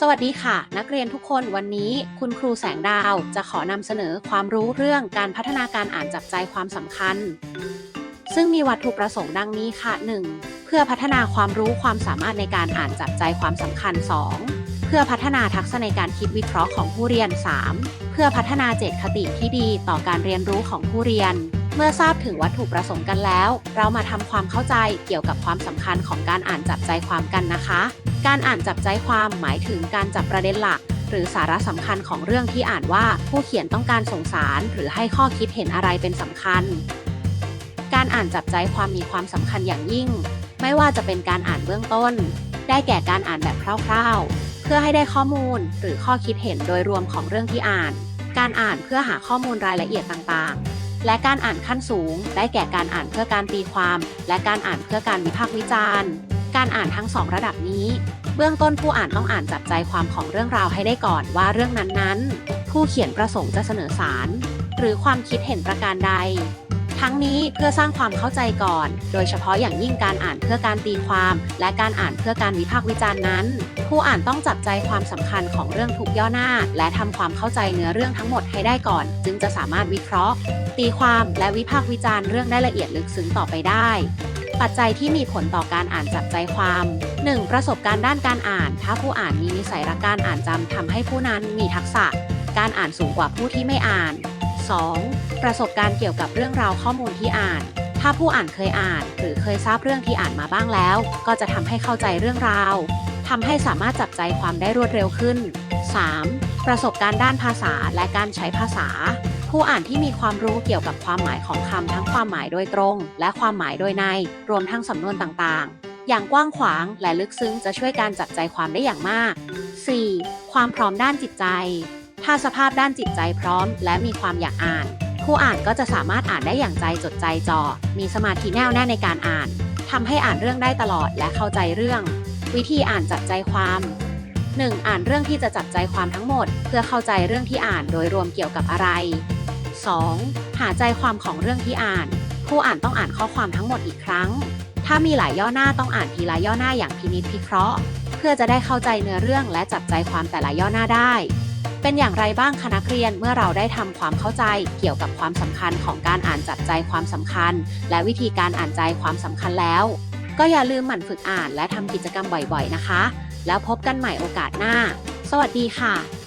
สวัสดีค่ะ นักเรียนทุกคนวันนี้คุณครูแสงดาวจะขอนำเสนอความรู้เรื่องการพัฒนาการอ่านจับใจความสำคัญ ซึ่งมีวัตถุประสงค์ดังนี้ค่ะ 1. เพื่อพัฒนาความรู้ความสามารถในการอ่านจับใจความสำคัญ 2. เพื่อพัฒนาทักษะในการคิดวิเคราะห์ของผู้เรียน 3. เพื่อพัฒนาเจตคติที่ดีต่อการเรียนรู้ของผู้เรียน เมื่อทราบถึงวัตถุประสงค์กันแล้ว เรามาทำความเข้าใจเกี่ยวกับความสำคัญของการอ่านจับใจความกันนะคะ การอ่านจับใจความหมายถึงการจับประเด็นหลัก หรือสาระสำคัญของเรื่องที่อ่านว่าผู้เขียนต้องการส่งสาร หรือให้ข้อคิดเห็นอะไรเป็นสำคัญ การอ่านจับใจความมีความสำคัญอย่างยิ่ง ไม่ว่าจะเป็นการอ่านเบื้องต้น ได้แก่การอ่านแบบคร่าวๆ เพื่อให้ได้ข้อมูลหรือข้อคิดเห็นโดยรวมของเรื่องที่อ่าน การอ่านเพื่อหาข้อมูลรายละเอียดต่างๆและการอ่านขั้นสูง ได้แก่การอ่านเพื่อการตีความ และการอ่านเพื่อการวิพากษ์วิจารณ์ การอ่านทั้งสองระดับนี้ เบื้องต้นผู้อ่านต้องอ่านจับใจความของเรื่องราวให้ได้ก่อนว่าเรื่องนั้นๆ ผู้เขียนประสงค์จะเสนอสาร หรือความคิดเห็นประการใด ทั้งนี้เพื่อสร้างความเข้าใจก่อน โดยเฉพาะอย่างยิ่งการอ่านเพื่อการตีความ และการอ่านเพื่อการวิพากษ์วิจารณ์นั้น ผู้อ่านต้องจับใจความสำคัญของเรื่องทุกย่อหน้า และทำความเข้าใจเนื้อเรื่องทั้งหมดให้ได้ก่อน จึงจะสามารถวิเคราะห์ ตีความและวิพากษ์วิจารณ์เรื่องได้ละเอียดลึกซึ้งต่อไปได้ ปัจจัยที่มีผลต่อการอ่านจับใจความ 1. ประสบการณ์ด้านการอ่าน ถ้าผู้อ่านมีนิสัยรักการอ่านจำทำให้ผู้นั้นมีทักษะ การอ่านสูงกว่าผู้ที่ไม่อ่าน 2. ประสบการณ์เกี่ยวกับเรื่องราวข้อมูลที่อ่าน ถ้าผู้อ่านเคยอ่าน หรือเคยทราบเรื่องที่อ่านมาบ้างแล้ว ก็จะทำให้เข้าใจเรื่องราวทำให้สามารถจับใจความได้รวดเร็วขึ้น 3. ประสบการณ์ด้านภาษาและการใช้ภาษา ผู้อ่านที่มีความรู้เกี่ยวกับความหมายของคำทั้งความหมายโดยตรง และความหมายโดยใน รวมทั้งสำนวนต่างๆ อย่างกว้างขวางและลึกซึ้งจะช่วยการจับใจความได้อย่างมาก 4. ความพร้อมด้านจิตใจ ถ้าสภาพด้านจิตใจพร้อม และมีความอยากอ่าน ผู้อ่านก็จะสามารถอ่านได้อย่างใจจดใจจ่อ มีสมาธิแน่วแน่ในการอ่านทำให้อ่านเรื่องได้ตลอดและเข้าใจเรื่อง วิธีอ่านจับใจความ 1. อ่านเรื่องที่จะจับใจความทั้งหมด เพื่อเข้าใจเรื่องที่อ่านโดยรวมเกี่ยวกับอะไร 2. หาใจความของเรื่องที่อ่าน ผู้อ่านต้องอ่านข้อความทั้งหมดอีกครั้ง ถ้ามีหลายย่อหน้าต้องอ่านทีละย่อหน้าอย่างพินิจพิเคราะห์ เพื่อจะได้เข้าใจเนื้อเรื่องและจับใจความแต่ละย่อหน้าได้ เป็นอย่างไรบ้างคะนักเรียนเมื่อเราได้ทำความเข้าใจเกี่ยวกับความสำคัญของการอ่านจับใจความสำคัญ และวิธีการอ่านใจความสำคัญแล้ว ก็อย่าลืมหมั่นฝึกอ่านและทำกิจกรรมบ่อยๆนะคะ แล้วพบกันใหม่โอกาสหน้า สวัสดีค่ะ